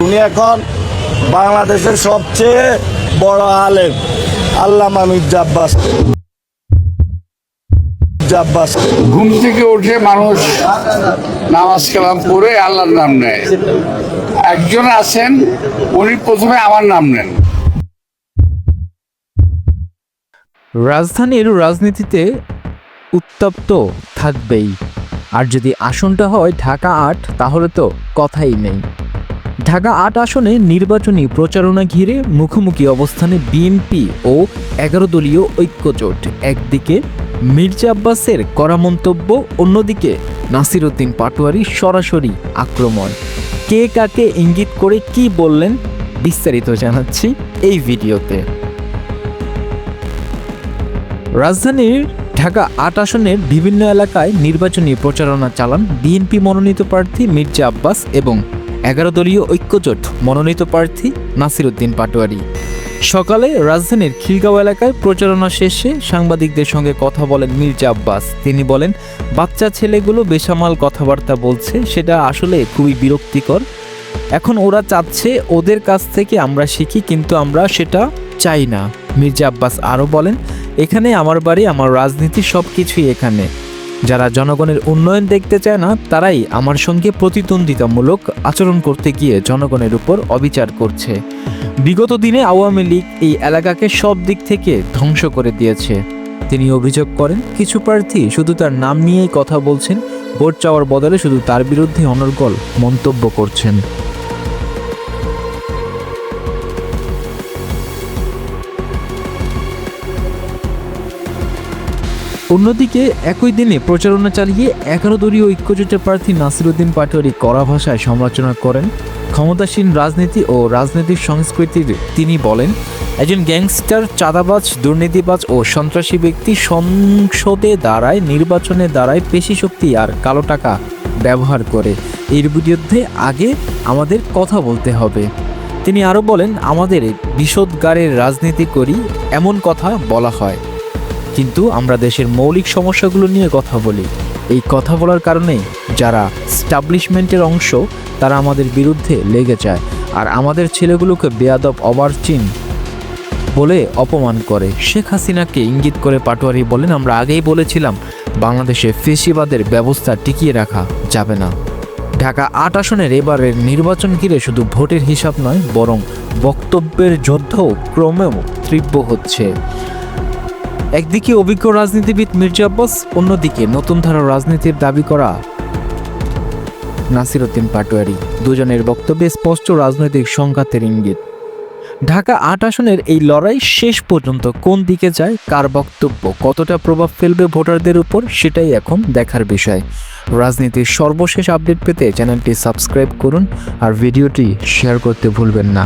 উনি এখন বাংলাদেশের সবচেয়ে বড় আলেম আল্লামা মির্জা আব্বাস। ঘুম থেকে উঠে মানুষ নামাজ কালাম পড়ে আল্লাহর নাম নেয়। একজন আছেন উনি প্রথমে আমার নাম নেন। রাজধানীর রাজনীতিতে উত্তপ্ত থাকবেই। আর যদি আসনটা হয় ঢাকা আট তাহলে তো কথাই নেই। ঢাকা আট আসনে নির্বাচনী প্রচারণা ঘিরে মুখোমুখি অবস্থানে বিএনপি ও এগারো দলীয় ঐক্যজোট। একদিকে মির্জা আব্বাসের করা মন্তব্য, অন্যদিকে নাসিরুদ্দিন পাটোয়ারি সরাসরি আক্রমণ। কে কাকে ইঙ্গিত করে কি বললেন বিস্তারিত জানাচ্ছি এই ভিডিওতে। রাজধানীর ঢাকা আট আসনের বিভিন্ন এলাকায় নির্বাচনী প্রচারণা চালান বিএনপি মনোনীত প্রার্থী মির্জা আব্বাস এবং এগারো দলীয় ঐক্যজোট মনোনীত প্রার্থী নাসিরুদ্দিন পাটোয়ারি। সকালে রাজধানীর খিলগাঁও এলাকায় প্রচারণা শেষে সাংবাদিকদের সঙ্গে কথা বলেন মির্জা আব্বাস। তিনি বলেন, বাচ্চা ছেলেগুলো বেসামাল কথাবার্তা বলছে, সেটা আসলে খুবই বিরক্তিকর। এখন ওরা চাচ্ছে, ওদের কাছ থেকে আমরা শিখি, কিন্তু আমরা সেটা চাই না। মির্জা আব্বাস আরও বলেন, এখানে আমার বাড়ি, আমার রাজনীতি সব কিছুই এখানে। যারা জনগণের উন্নয়ন দেখতে চায় না, তারাই আমার সঙ্গে প্রতিদ্বন্দ্বিতামূলক আচরণ করতে গিয়ে জনগণের উপর অবিচার করছে। বিগত দিনে আওয়ামী লীগ এই এলাকাকে সব দিক থেকে ধ্বংস করে দিয়েছে। তিনি অভিযোগ করেন, কিছু প্রার্থী শুধু তার নাম নিয়েই কথা বলছেন, ভোট চাওয়ার বদলে শুধু তার বিরুদ্ধে অনর্গল মন্তব্য করছেন। অন্যদিকে, একই দিনে প্রচারণা চালিয়ে এগারো দলীয় ঐক্যজোটের প্রার্থী নাসিরুদ্দিন পাটোয়ারি কড়া ভাষায় সমালোচনা করেন। ক্ষমতাসীন রাজনীতি ও রাজনৈতিক সংস্কৃতির তিনি বলেন, একজন গ্যাংস্টার, চাঁদাবাজ, দুর্নীতিবাজ ও সন্ত্রাসী ব্যক্তি সংসদে দাঁড়ায়, নির্বাচনে দাঁড়ায়, পেশি শক্তি আর কালো টাকা ব্যবহার করে। এর বিরুদ্ধে আগে আমাদের কথা বলতে হবে। তিনি আরও বলেন, আমাদের বিষোদ্গারের রাজনীতি করি, এমন কথা বলা হয়। কিন্তু আমরা দেশের মৌলিক সমস্যাগুলো নিয়ে কথা বলি। এই কথা বলার কারণে যারা স্টাবলিশমেন্টের অংশ, তারা আমাদের বিরুদ্ধে লেগে যায় আর আমাদের ছেলেগুলোকে বেয়াদব, অবার্চিন বলে অপমান করে। শেখ হাসিনাকে ইঙ্গিত করে পাটোয়ারি বলেন, আমরা আগেই বলেছিলাম, বাংলাদেশে ফেসিবাদের ব্যবস্থা টিকিয়ে রাখা যাবে না। ঢাকা আট আসনের এবারের নির্বাচন ঘিরে শুধু ভোটের হিসাব নয়, বরং বক্তব্যের যুদ্ধ ক্রমেও তীব্র হচ্ছে। একদিকে অভিজ্ঞ রাজনীতিবিদ মির্জা আব্বাস, অন্যদিকে নতুন ধারা রাজনীতির দাবি করা নাসিরুদ্দিন পাটোয়ারি। দুজনের বক্তব্যে স্পষ্ট রাজনৈতিক সংঘাতের ইঙ্গিত। ঢাকা আট আসনের এই লড়াই শেষ পর্যন্ত কোন দিকে যায়, কার বক্তব্য, কতটা প্রভাব ফেলবে ভোটারদের উপর, সেটাই এখন দেখার বিষয়। রাজনীতির সর্বশেষ আপডেট পেতে চ্যানেলটি সাবস্ক্রাইব করুন আর ভিডিওটি শেয়ার করতে ভুলবেন না।